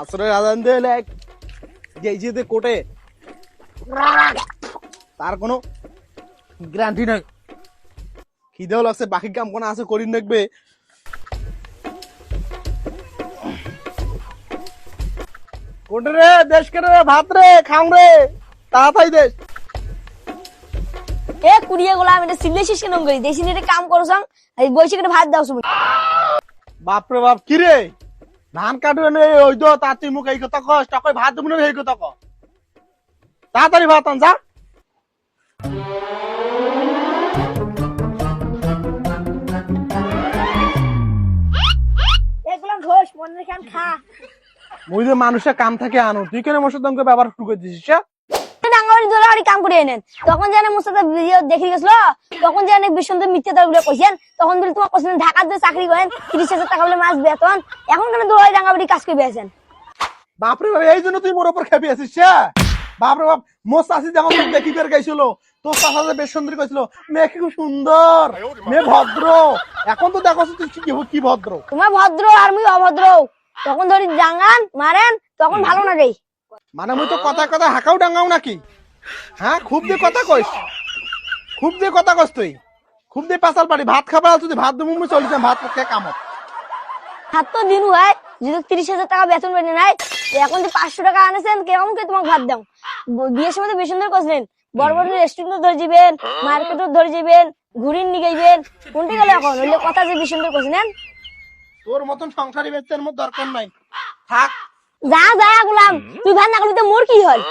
আসরে আজান দিলে গেইছে কোটে তার কোনো গ্যারান্টি নাই। খিদেও লাগছে বাকি কাম কোনো আছে করি দেখবে কোটে রে দেশ কে রে ভাত রে খাম রে তাড়াতাড়ি দেশ। এ কুড়িয়ে গোলা আমি সিলে শেষ কেন করি? দেশি নেটে কাম করছং এই বসে করে ভাত দাও বাপরে বাপ কি রে? ধান কাটবে নে ওই তো তার তুই মুখ এই কথা কস তখন ভাত দেবো না এই কথা ক তাড়াতাড়ি ভাত আন যা। মনে মুই যে মানুষের কাম থাকে আনো তুই কেন মশুর দমকে ব্যবহার টুকে করে দিছিস হ্যাঁ? ডাঙ্গাবাড়ি দোলা বাড়ি কাম করে এনেন। তখন জানে ভিডিও দেখি গেছিল তখন জানে বিশ্বন্ত মিথ্যে তার কইছেন তখন বলে তোমার ঢাকার দিয়ে চাকরি করেন তিরিশ হাজার টাকা বলে মাস বেতন এখন কেন দোলাই ডাঙ্গাবাড়ি কাজ করে বেছেন বাপরে বাপ এই জন্য তুই মোর খেপে আছিস? বাপরে বাপ মোর চাষি দেখি বের গাইছিল তোর চাষা যে বেশ সুন্দর কইছিল মেয়ে কি খুব সুন্দর মেয়ে ভদ্র। এখন তো দেখো তুই কি ভদ্র। তোমার ভদ্র আর মুই অভদ্র। তখন ধরি জাঙ্গান মারেন তখন ভালো না রে। মানে মুই তো কথা কথা হাঁকাও ডাঙ্গাও নাকি? হ্যাঁ খুব দিয়ে কথা কইস। খুব দিয়ে কথা কস তুই। খুব দিয়ে পাশাল পারি ভাত খাবার তুই ভাত দেবো মুই চলিস ভাত খেয়ে কামত? হাত তো দিন হয় যদি তিরিশ হাজার টাকা বেতন বেড়ে নাই এখন যে পাঁচশো টাকা আনেছেন কেমন করে তোমাকে ভাত দাও বিয়ের সময় তো বেশি সুন্দর করছিলেন বড় বড় রেস্টুরেন্ট ধরে যাবেন মার্কেটও ধরে যাবেন ঘুরিন নিয়ে যাইবেন কোনটি গেল এখন হইলে কথা যে বেশি সুন্দর করছিলেন তোর মতন সংসারী ব্যক্তির মধ্যে দরকার নাই। থাক। যা যা গুলাম। তুই ধান না করলে তো মোর কি হয়?